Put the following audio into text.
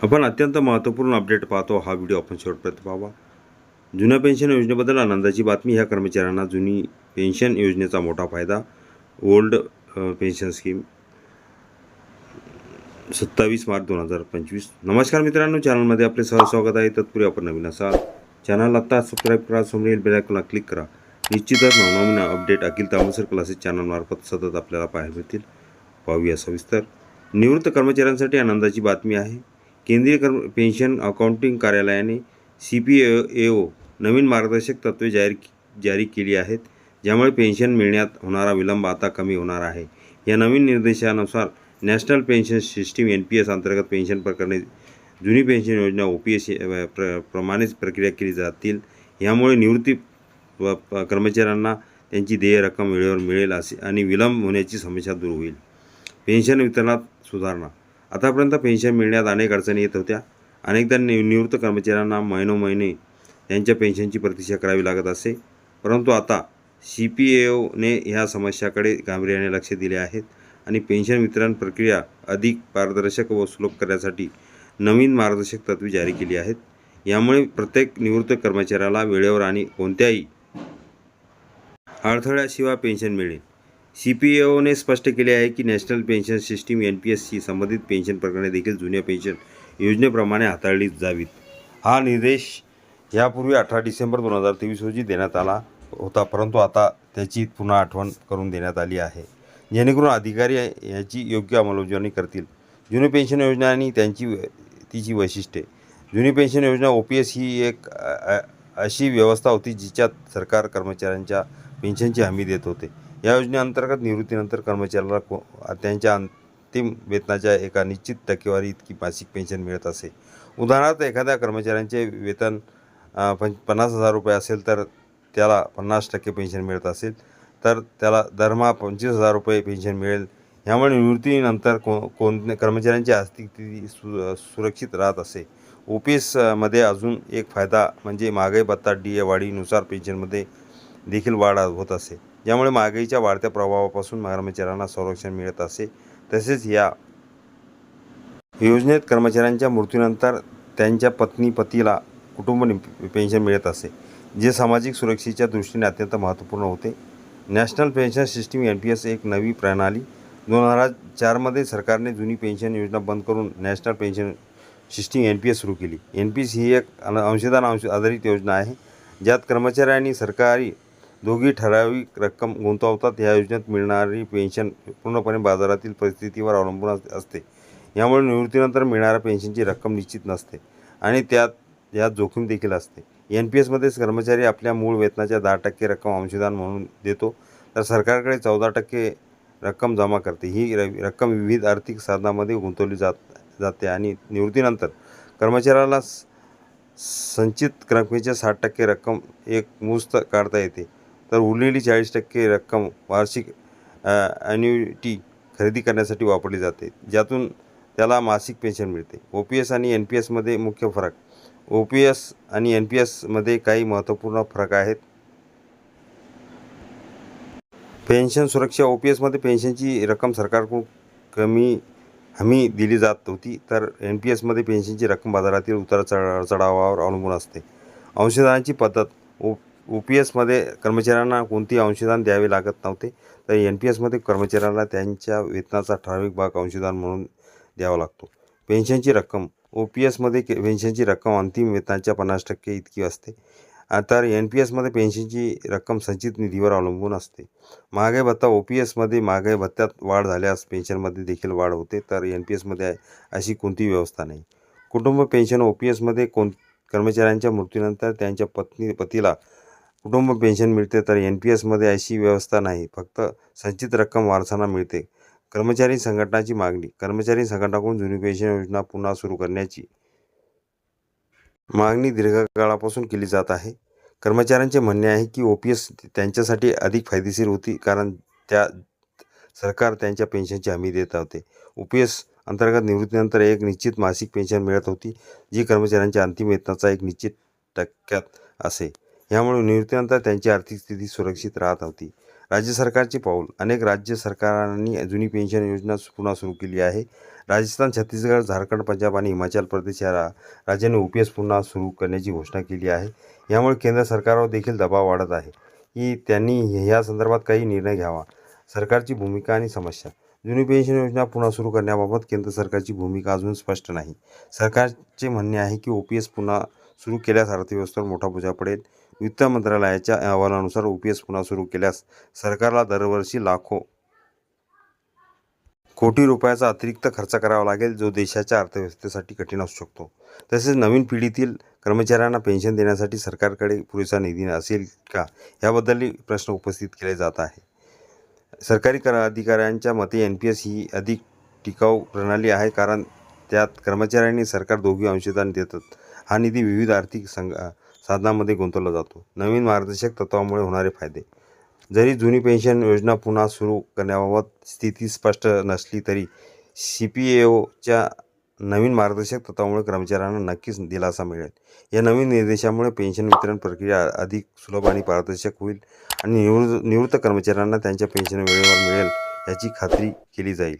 आपण अत्यंत महत्त्वपूर्ण अपडेट पाहतो. हा व्हिडिओ आपण शेवटपर्यंत पाहावा. जुन्या पेन्शन योजनेबद्दल आनंदाची बातमी ह्या कर्मचाऱ्यांना जुनी पेन्शन योजनेचा मोठा फायदा ओल्ड पेन्शन स्कीम सत्तावीस मार्च दोन हजार पंचवीस. नमस्कार मित्रांनो चॅनलमध्ये आपले सहज स्वागत आहे. तत्पूर्वी आपण नवीन असाल. चॅनल आत्ता सबस्क्राईब करा समोरील बेलायकॉनला क्लिक करा. निश्चितच नवनवीन अपडेट अखिल तामसर क्लासेस चॅनलमार्फत सतत आपल्याला पाहायला मिळतील. पाहूया सविस्तर. निवृत्त कर्मचाऱ्यांसाठी आनंदाची बातमी आहे. केंद्रीय कर्म पेन्शन अकाउंटिंग कार्यालयाने सी पी ए ओ नवीन मार्गदर्शक तत्त्वे जाहीर जारी केली आहेत ज्यामुळे पेन्शन मिळण्यात होणारा विलंब आता कमी होणार आहे. या नवीन निर्देशानुसार national pension system N P S अंतर्गत पेन्शन प्रकरणे जुनी पेन्शन योजना ओ पी एस प्र प्रमाणेच प्रक्रिया केली जातील. यामुळे निवृत्ती व प- कर्मचाऱ्यांना त्यांची देय रक्कम वेळेवर मिळेल असे आणि विलंब होण्याची समस्या दूर होईल. पेन्शन वितरणात सुधारणा आतापर्यंत पेन्शन मिळण्यात अनेक अडचणी येत होत्या. अनेकदा निवृत्त कर्मचाऱ्यांना महिनोमहिने त्यांच्या पेन्शनची प्रतीक्षा करावी लागत असे. परंतु आता सी पी ए ओने ह्या समस्याकडे गांभीर्याने लक्ष दिले आहेत आणि पेन्शन वितरण प्रक्रिया अधिक पारदर्शक व सुलभ करण्यासाठी नवीन मार्गदर्शक तत्त्वे जारी केली आहेत. यामुळे प्रत्येक निवृत्त कर्मचाऱ्याला वेळेवर आणि कोणत्याही अडथळ्याशिवाय पेन्शन मिळेल. सी पी ओने स्पष्ट केले आहे की national pension system N P एसशी संबंधित पेन्शन प्रकरणे देखील जुन्या पेन्शन योजनेप्रमाणे हाताळली जावीत. हा निर्देश यापूर्वी अठरा डिसेंबर दोन हजार तेवीस रोजी देण्यात आला होता परंतु आता त्याची पुन्हा आठवण करून देण्यात आली आहे. जेणेकरून अधिकारी याची योग्य अंमलबजावणी करतील. जुनी पेन्शन योजना आणि त्यांची तिची वैशिष्ट्ये. जुनी पेन्शन योजना ओ पी एस ही एक अशी व्यवस्था होती जिच्यात सरकार कर्मचाऱ्यांच्या पेन्शनची हमी देत होते. या योजनेअंतर्गत निवृत्तीनंतर कर्मचाऱ्याला को त्यांच्या अंतिम वेतनाच्या एका निश्चित टक्केवारी इतकी मासिक पेन्शन मिळत असे. उदाहरणार्थ एखाद्या कर्मचाऱ्यांचे वेतन पं पन्नास हजार रुपये असेल तर त्याला पन्नास टक्के पेन्शन मिळत असेल तर त्याला दरमहा पंचवीस हजार रुपये पेन्शन मिळेल. ह्यामुळे निवृत्तीनंतर को कोण कर्मचाऱ्यांची आर्थिक स्थिती सु सुरक्षित राहत असे. ओ पी एसमध्ये अजून एक फायदा म्हणजे महागाई भत्ता डी ए वाढीनुसार पेन्शनमध्ये देखील वाढ होत असे. ज्यामुळे महागाईच्या वाढत्या प्रभावापासून कर्मचाऱ्यांना संरक्षण मिळत असे तसेच या योजनेत कर्मचाऱ्यांच्या मृत्यूनंतर त्यांच्या पत्नी पतीला कुटुंब पेन्शन मिळत असे जे सामाजिक सुरक्षेच्या दृष्टीने अत्यंत महत्त्वपूर्ण होते. National pension system N P S एक नवी प्रणाली. दोन हजार चारमध्ये सरकारने जुनी पेन्शन योजना बंद करून national pension system N P S सुरू केली. एन पी एस ही एक अंशदान अंश आधारित योजना आहे ज्यात कर्मचाऱ्यांनी सरकारी दोघी ठराविक रक्कम गुंतवतात. या योजनेत मिळणारी पेन्शन पूर्णपणे बाजारातील परिस्थितीवर अवलंबून अस- असते. यामुळे निवृत्तीनंतर मिळणाऱ्या पेन्शनची रक्कम निश्चित नसते आणि त्यात यात जोखीम देखील असते. एन पी एसमध्ये कर्मचारी आपल्या मूळ वेतनाच्या दहा टक्के रक्कम अंशदान म्हणून देतो. तर सरकारकडे चौदा टक्के रक्कम जमा करते. ही रक्कम विविध आर्थिक साधनामध्ये गुंतवली जात जाते आणि निवृत्तीनंतर कर्मचाऱ्याला संचित रकमेच्या साठ टक्के रक्कम एक मुस्त काढता येते. तर उरलेली चाळीस टक्के रक्कम वार्षिक ॲन्युइटी खरेदी करण्यासाठी वापरली जाते. ज्यातून त्याला मासिक पेन्शन मिळते. ओ पी एस आणि एन पी एसमध्ये मुख्य फरक. ओ पी एस आणि एन पी एसमध्ये काही महत्त्वपूर्ण फरक आहेत. पेन्शन सुरक्षा ओ पी एसमध्ये पेन्शनची रक्कम सरकारकडून कमी हमी दिली जात होती तर एन पी एसमध्ये पेन्शनची रक्कम बाजारातील उतार चढ चढावावर अवलंबून असते. अंशदानाची पद्धत ओ ओ पी एसमध्ये कर्मचाऱ्यांना कोणती अंशदान द्यावे लागत नव्हते तर एन पी एसमध्ये कर्मचाऱ्यांना त्यांच्या वेतनाचा ठराविक भाग अंशदान म्हणून द्यावा लागतो. पेन्शनची रक्कम ओ पी एसमध्ये के पेन्शनची रक्कम अंतिम वेतनाच्या पन्नास टक्के इतकी असते. तर एन पी एसमध्ये पेन्शनची रक्कम संचित निधीवर अवलंबून असते. महागाई भत्ता ओ पी एसमध्ये महागाई भत्त्यात वाढ झाल्यास पेन्शनमध्ये देखील वाढ होते तर एन पी एसमध्ये अशी कोणतीही व्यवस्था नाही. कुटुंब पेन्शन ओ पी एसमध्ये कोण कर्मचाऱ्यांच्या मृत्यूनंतर त्यांच्या पत्नी पतीला कुटुंब पेन्शन मिळते तर एन पी एसमध्ये अशी व्यवस्था नाही. फक्त संचित रक्कम वारसांना मिळते. कर्मचारी संघटनाची मागणी. कर्मचारी संघटनाकडून जुनी पेन्शन योजना पुन्हा सुरू करण्याची मागणी दीर्घकाळापासून केली जात आहे. कर्मचाऱ्यांचे म्हणणे आहे की ओ पी एस त्यांच्यासाठी अधिक फायदेशीर होती कारण त्या सरकार त्यांच्या पेन्शनची हमी देत होते. ओ पी एस अंतर्गत निवृत्तीनंतर एक निश्चित मासिक पेन्शन मिळत होती जी कर्मचाऱ्यांच्या अंतिम वेतनाचा एक निश्चित टक्क्यात असे. यामुळे निवृत्तीनंतर त्यांची आर्थिक स्थिती सुरक्षित राहत होती. राज्य सरकारचे पाऊल अनेक राज्य सरकारांनी जुनी पेन्शन योजना पुन्हा सुरू केली आहे. राजस्थान छत्तीसगड झारखंड पंजाब आणि हिमाचल प्रदेश या रा राज्यांनी ओ पी एस पुन्हा सुरू करण्याची घोषणा केली आहे. यामुळे केंद्र सरकारवर देखील दबाव वाढत आहे. की त्यांनी ह्या संदर्भात काही निर्णय घ्यावा. सरकारची भूमिका आणि समस्या. जुनी पेन्शन योजना पुन्हा सुरू करण्याबाबत केंद्र सरकारची भूमिका अजून स्पष्ट नाही. सरकारचे म्हणणे आहे की ओ पी एस पुन्हा सुरू केल्यास अर्थव्यवस्थेवर मोठा बोजा पडेल. वित्त मंत्रालयाच्या अहवालानुसार ओ पी एस पुन्हा सुरू केल्यास सरकारला दरवर्षी लाखो कोटी रुपयाचा अतिरिक्त खर्च करावा लागेल जो देशाच्या अर्थव्यवस्थेसाठी कठीण असू शकतो. तसेच नवीन पिढीतील कर्मचाऱ्यांना पेन्शन देण्यासाठी सरकारकडे पुरेसा निधी असेल का याबद्दलही प्रश्न उपस्थित केले जात आहे. सरकारी कर अधिकाऱ्यांच्या मते एन पी एस ही अधिक टिकाऊ प्रणाली आहे कारण त्यात कर्मचाऱ्यांनी सरकार दोघी अंशदान देतात. हा निधी विविध आर्थिक संघ साधनामध्ये गुंतवला जातो. नवीन मार्गदर्शक तत्वामुळे होणारे फायदे. जरी जुनी पेन्शन योजना पुन्हा सुरू करण्याबाबत स्थिती स्पष्ट नसली तरी सी पी ए ओच्या नवीन मार्गदर्शक तत्वामुळे कर्मचाऱ्यांना नक्कीच दिलासा मिळेल. या नवीन निर्देशामुळे पेन्शन वितरण प्रक्रिया अधिक सुलभ आणि पारदर्शक होईल आणि निवृत्त निवृत्त कर्मचाऱ्यांना त्यांच्या पेन्शन वेळेवर मिळेल याची खात्री केली जाईल.